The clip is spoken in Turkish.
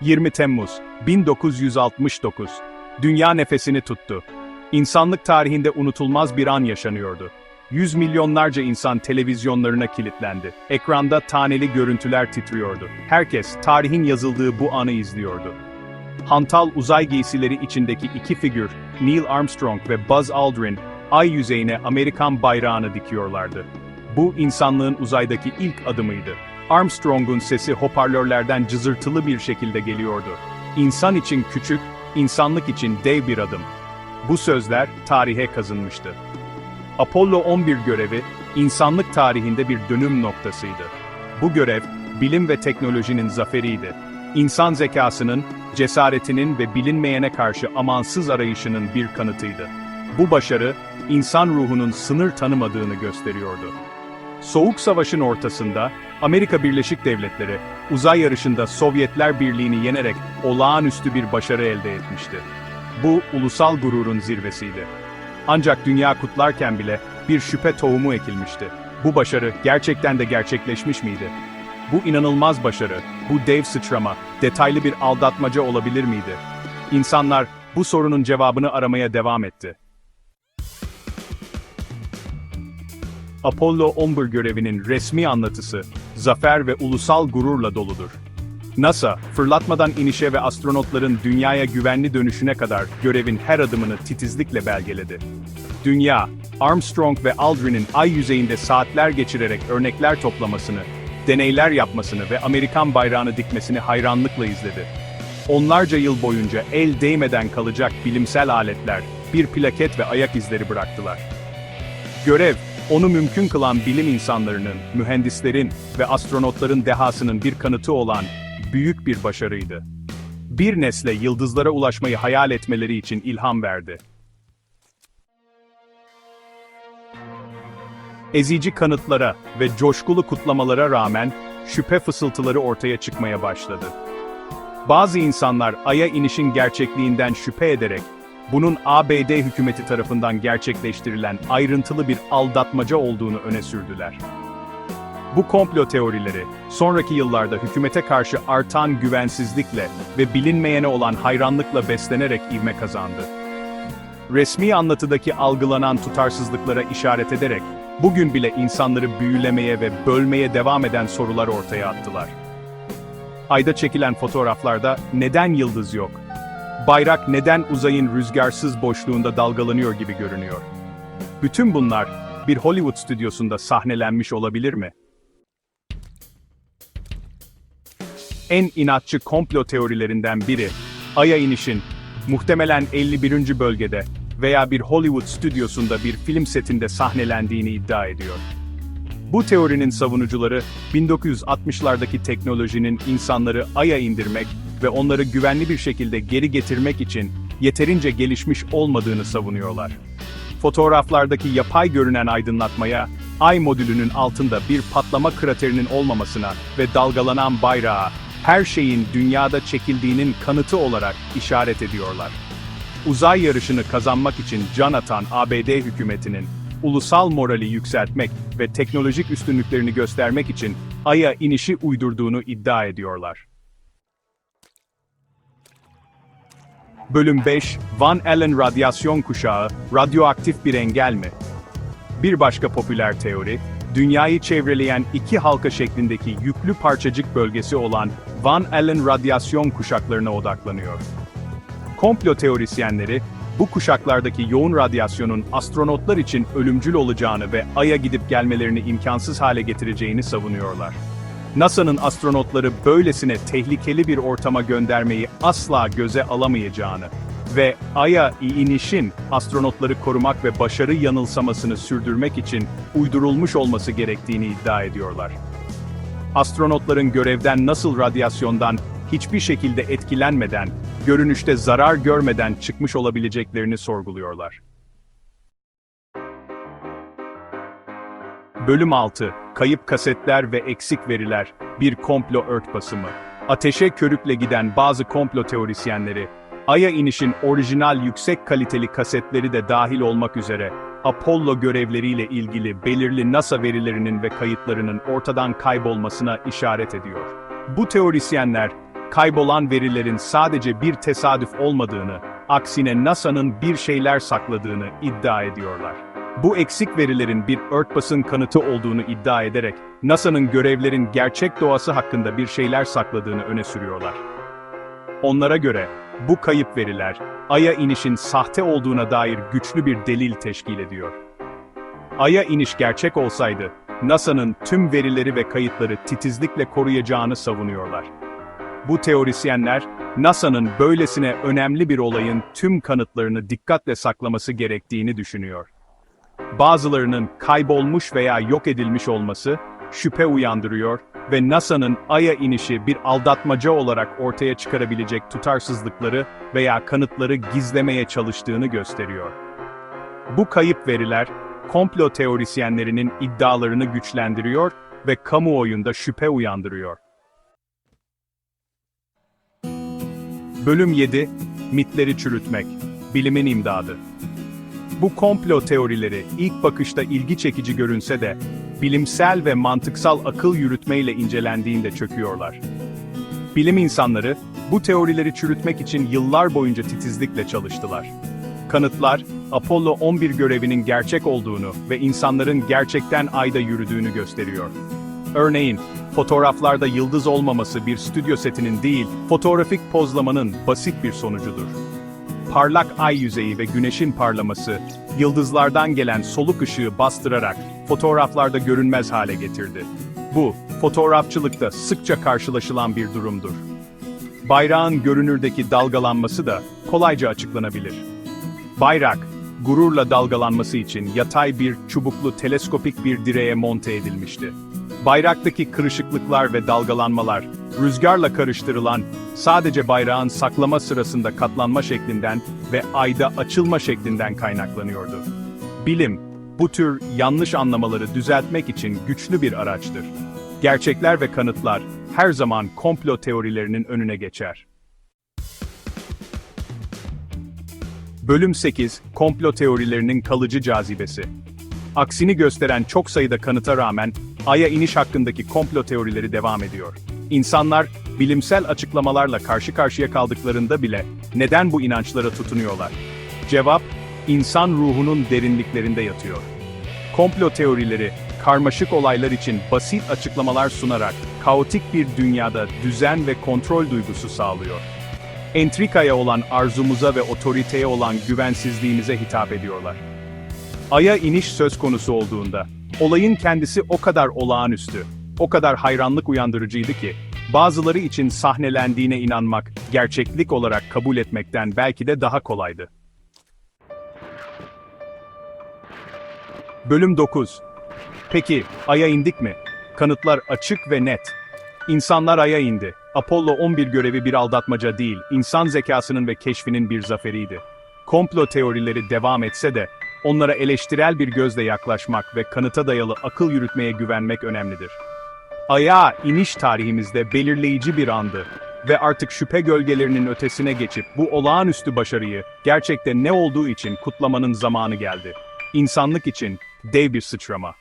20 Temmuz 1969. Dünya nefesini tuttu. İnsanlık tarihinde unutulmaz bir an yaşanıyordu. Yüz milyonlarca insan televizyonlarına kilitlendi. Ekranda taneli görüntüler titriyordu. Herkes tarihin yazıldığı bu anı izliyordu. Hantal uzay giysileri içindeki iki figür, Neil Armstrong ve Buzz Aldrin, ay yüzeyine Amerikan bayrağını dikiyorlardı. Bu insanlığın uzaydaki ilk adımıydı. Armstrong'un sesi hoparlörlerden cızırtılı bir şekilde geliyordu. İnsan için küçük, insanlık için dev bir adım. Bu sözler tarihe kazınmıştı. Apollo 11 görevi, insanlık tarihinde bir dönüm noktasıydı. Bu görev, bilim ve teknolojinin zaferiydi. İnsan zekasının, cesaretinin ve bilinmeyene karşı amansız arayışının bir kanıtıydı. Bu başarı, insan ruhunun sınır tanımadığını gösteriyordu. Soğuk Savaş'ın ortasında, Amerika Birleşik Devletleri, uzay yarışında Sovyetler Birliği'ni yenerek olağanüstü bir başarı elde etmişti. Bu, ulusal gururun zirvesiydi. Ancak dünya kutlarken bile bir şüphe tohumu ekilmişti. Bu başarı gerçekten de gerçekleşmiş miydi? Bu inanılmaz başarı, bu dev sıçrama, detaylı bir aldatmaca olabilir miydi? İnsanlar bu sorunun cevabını aramaya devam etti. Apollo 11 görevinin resmi anlatısı, zafer ve ulusal gururla doludur. NASA, fırlatmadan inişe ve astronotların dünyaya güvenli dönüşüne kadar görevin her adımını titizlikle belgeledi. Dünya, Armstrong ve Aldrin'in ay yüzeyinde saatler geçirerek örnekler toplamasını, deneyler yapmasını ve Amerikan bayrağını dikmesini hayranlıkla izledi. Onlarca yıl boyunca el değmeden kalacak bilimsel aletler, bir plaket ve ayak izleri bıraktılar. Görev, onu mümkün kılan bilim insanlarının, mühendislerin ve astronotların dehasının bir kanıtı olan büyük bir başarıydı. Bir nesle yıldızlara ulaşmayı hayal etmeleri için ilham verdi. Ezici kanıtlara ve coşkulu kutlamalara rağmen şüphe fısıltıları ortaya çıkmaya başladı. Bazı insanlar Ay'a inişin gerçekliğinden şüphe ederek, bunun ABD hükümeti tarafından gerçekleştirilen ayrıntılı bir aldatmaca olduğunu öne sürdüler. Bu komplo teorileri, sonraki yıllarda hükümete karşı artan güvensizlikle ve bilinmeyene olan hayranlıkla beslenerek ivme kazandı. Resmi anlatıdaki algılanan tutarsızlıklara işaret ederek, bugün bile insanları büyülemeye ve bölmeye devam eden sorular ortaya attılar. Ayda çekilen fotoğraflarda neden yıldız yok? Bayrak neden uzayın rüzgarsız boşluğunda dalgalanıyor gibi görünüyor? Bütün bunlar bir Hollywood stüdyosunda sahnelenmiş olabilir mi? En inatçı komplo teorilerinden biri, Ay'a inişin, muhtemelen 51. bölgede veya bir Hollywood stüdyosunda bir film setinde sahnelendiğini iddia ediyor. Bu teorinin savunucuları, 1960'lardaki teknolojinin insanları Ay'a indirmek ve onları güvenli bir şekilde geri getirmek için yeterince gelişmiş olmadığını savunuyorlar. Fotoğraflardaki yapay görünen aydınlatmaya, Ay modülünün altında bir patlama kraterinin olmamasına ve dalgalanan bayrağa, her şeyin dünyada çekildiğinin kanıtı olarak işaret ediyorlar. Uzay yarışını kazanmak için can atan ABD hükümetinin, ulusal morali yükseltmek ve teknolojik üstünlüklerini göstermek için Ay'a inişi uydurduğunu iddia ediyorlar. Bölüm 5, Van Allen radyasyon kuşağı, radyoaktif bir engel mi? Bir başka popüler teori, dünyayı çevreleyen iki halka şeklindeki yüklü parçacık bölgesi olan Van Allen radyasyon kuşaklarına odaklanıyor. Komplo teorisyenleri, bu kuşaklardaki yoğun radyasyonun astronotlar için ölümcül olacağını ve Ay'a gidip gelmelerini imkansız hale getireceğini savunuyorlar. NASA'nın astronotları böylesine tehlikeli bir ortama göndermeyi asla göze alamayacağını ve Ay'a inişin astronotları korumak ve başarı yanılsamasını sürdürmek için uydurulmuş olması gerektiğini iddia ediyorlar. Astronotların görevden nasıl radyasyondan hiçbir şekilde etkilenmeden, görünüşte zarar görmeden çıkmış olabileceklerini sorguluyorlar. Bölüm 6 Kayıp kasetler ve eksik veriler, bir komplo örtbasımı. Ateşe körükle giden bazı komplo teorisyenleri, Ay'a inişin orijinal yüksek kaliteli kasetleri de dahil olmak üzere, Apollo görevleriyle ilgili belirli NASA verilerinin ve kayıtlarının ortadan kaybolmasına işaret ediyor. Bu teorisyenler, kaybolan verilerin sadece bir tesadüf olmadığını, aksine NASA'nın bir şeyler sakladığını iddia ediyorlar. Bu eksik verilerin bir örtbasın kanıtı olduğunu iddia ederek, NASA'nın görevlerin gerçek doğası hakkında bir şeyler sakladığını öne sürüyorlar. Onlara göre, bu kayıp veriler, Ay'a inişin sahte olduğuna dair güçlü bir delil teşkil ediyor. Ay'a iniş gerçek olsaydı, NASA'nın tüm verileri ve kayıtları titizlikle koruyacağını savunuyorlar. Bu teorisyenler, NASA'nın böylesine önemli bir olayın tüm kanıtlarını dikkatle saklaması gerektiğini düşünüyor. Bazılarının kaybolmuş veya yok edilmiş olması, şüphe uyandırıyor ve NASA'nın Ay'a inişi bir aldatmaca olarak ortaya çıkarabilecek tutarsızlıkları veya kanıtları gizlemeye çalıştığını gösteriyor. Bu kayıp veriler, komplo teorisyenlerinin iddialarını güçlendiriyor ve kamuoyunda şüphe uyandırıyor. Bölüm 7, Mitleri çürütmek, bilimin imdadı. Bu komplo teorileri ilk bakışta ilgi çekici görünse de, bilimsel ve mantıksal akıl yürütmeyle incelendiğinde çöküyorlar. Bilim insanları, bu teorileri çürütmek için yıllar boyunca titizlikle çalıştılar. Kanıtlar, Apollo 11 görevinin gerçek olduğunu ve insanların gerçekten ayda yürüdüğünü gösteriyor. Örneğin, fotoğraflarda yıldız olmaması bir stüdyo setinin değil, fotoğrafik pozlamanın basit bir sonucudur. Parlak ay yüzeyi ve güneşin parlaması, yıldızlardan gelen soluk ışığı bastırarak fotoğraflarda görünmez hale getirdi. Bu, fotoğrafçılıkta sıkça karşılaşılan bir durumdur. Bayrağın görünürdeki dalgalanması da kolayca açıklanabilir. Bayrak, gururla dalgalanması için yatay bir çubuklu teleskopik bir direğe monte edilmişti. Bayraktaki kırışıklıklar ve dalgalanmalar, rüzgarla karıştırılan, sadece bayrağın saklama sırasında katlanma şeklinden ve ayda açılma şeklinden kaynaklanıyordu. Bilim, bu tür yanlış anlamaları düzeltmek için güçlü bir araçtır. Gerçekler ve kanıtlar her zaman komplo teorilerinin önüne geçer. Bölüm 8, komplo teorilerinin kalıcı cazibesi. Aksini gösteren çok sayıda kanıta rağmen, Ay'a iniş hakkındaki komplo teorileri devam ediyor. İnsanlar, bilimsel açıklamalarla karşı karşıya kaldıklarında bile, neden bu inançlara tutunuyorlar? Cevap, insan ruhunun derinliklerinde yatıyor. Komplo teorileri, karmaşık olaylar için basit açıklamalar sunarak, kaotik bir dünyada düzen ve kontrol duygusu sağlıyor. Entrikaya olan arzumuza ve otoriteye olan güvensizliğimize hitap ediyorlar. Ay'a iniş söz konusu olduğunda, olayın kendisi o kadar olağanüstü, o kadar hayranlık uyandırıcıydı ki, bazıları için sahnelendiğine inanmak, gerçeklik olarak kabul etmekten belki de daha kolaydı. Bölüm 9 Peki, Ay'a indik mi? Kanıtlar açık ve net. İnsanlar Ay'a indi. Apollo 11 görevi bir aldatmaca değil, insan zekasının ve keşfinin bir zaferiydi. Komplo teorileri devam etse de, onlara eleştirel bir gözle yaklaşmak ve kanıta dayalı akıl yürütmeye güvenmek önemlidir. Ay'a iniş tarihimizde belirleyici bir andı ve artık şüphe gölgelerinin ötesine geçip bu olağanüstü başarıyı gerçekte ne olduğu için kutlamanın zamanı geldi. İnsanlık için dev bir sıçrama.